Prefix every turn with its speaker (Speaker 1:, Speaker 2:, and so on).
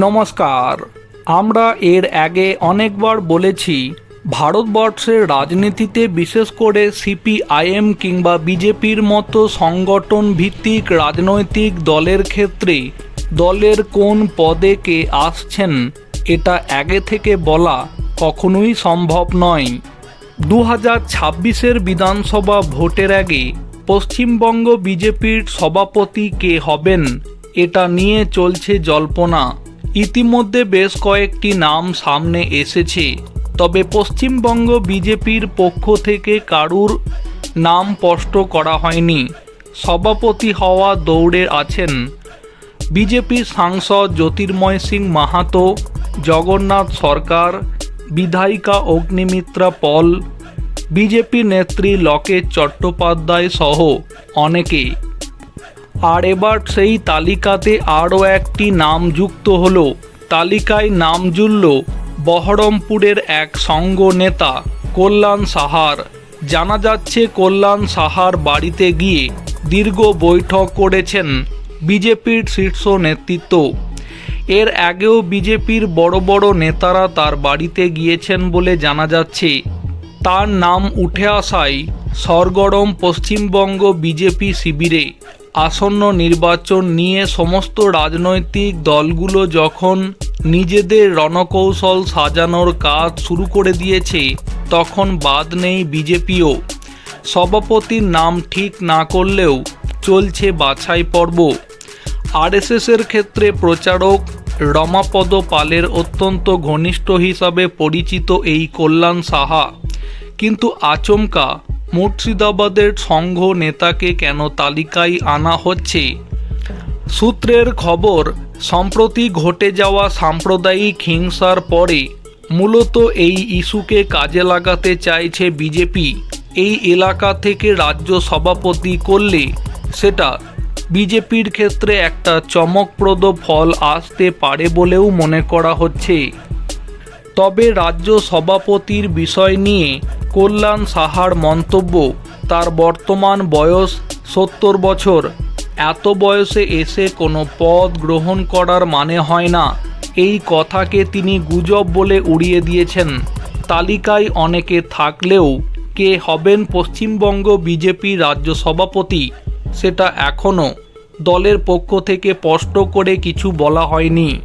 Speaker 1: নমস্কার। আমরা এর আগে অনেকবার বলেছি, ভারতবর্ষের রাজনীতিতে বিশেষ করে সিপিআইএম কিংবা বিজেপির মতো সংগঠন ভিত্তিক রাজনৈতিক দলের ক্ষেত্রে দলের কোন পদে কে আসছেন, এটা আগে থেকে বলা কখনোই সম্ভব নয়। দু হাজার ছাব্বিশের বিধানসভা ভোটের আগে পশ্চিমবঙ্গ বিজেপির সভাপতি কে হবেন, এটা নিয়ে চলছে জল্পনা। ইতিমধ্যে বেশ কয়েকটি নাম সামনে এসেছে, তবে পশ্চিমবঙ্গ বিজেপির পক্ষ থেকে কারুর নাম স্পষ্ট করা হয়নি। সভাপতি হওয়া দৌড়ে আছেন বিজেপি সাংসদ জ্যোতির্ময় সিং মাহাতো, জগন্নাথ সরকার, বিধায়িকা অগ্নিমিত্রা পল, বিজেপি নেত্রী লকেট চট্টোপাধ্যায় সহ অনেকে আর এবার সেই তালিকাতে আরও একটি নাম যুক্ত হল। তালিকায় নাম জুড়ল বহরমপুরের এক সঙ্গ নেতা, কল্যাণ সাহার। জানা যাচ্ছে কল্যাণ সাহার বাড়িতে গিয়ে দীর্ঘ বৈঠক করেছেন বিজেপির শীর্ষ নেতৃত্ব। এর আগেও বিজেপির বড় বড় নেতারা তার বাড়িতে গিয়েছেন বলে জানা যাচ্ছে। তার নাম উঠে আসায় সরগরম পশ্চিমবঙ্গ বিজেপি শিবিরে আসন্ন নির্বাচন নিয়ে সমস্ত রাজনৈতিক দলগুলো যখন নিজেদের রণকৌশল সাজানোর কাজ শুরু করে দিয়েছে, তখন বাদ নেই বিজেপিও। সভাপতির নাম ঠিক না করলেও চলছে বাছাই পর্ব। আরএসএসের ক্ষেত্রে প্রচারক রমাপদ পালের অত্যন্ত ঘনিষ্ঠ হিসাবে পরিচিত এই কল্যাণ সাহা। কিন্তু আচমকা মুর্শিদাবাদের সংঘ নেতাকে কেন তালিকায় আনা হচ্ছে? সূত্রের খবর, সম্প্রতি ঘটে যাওয়া সাম্প্রদায়িক হিংসার পরে মূলত এই ইস্যুকে কাজে লাগাতে চাইছে বিজেপি। এই এলাকা থেকে রাজ্য সভাপতি করলে সেটা বিজেপির ক্ষেত্রে একটা চমকপ্রদ ফল আসতে পারে বলেও মনে করা হচ্ছে। তবে রাজ্য সভাপতির বিষয় নিয়ে কল্যাণ সাহার মন্তব্য, তার বর্তমান বয়স সত্তর বছর। এত বয়সে এসে কোনো পদ গ্রহণ করার মানে হয় না। এই কথাকে তিনি গুজব বলে উড়িয়ে দিয়েছেন। তালিকায় অনেকে থাকলেও কে হবেন পশ্চিমবঙ্গ বিজেপি রাজ্য সভাপতি, সেটা এখনও দলের পক্ষ থেকে স্পষ্ট করে কিছু বলা হয়নি।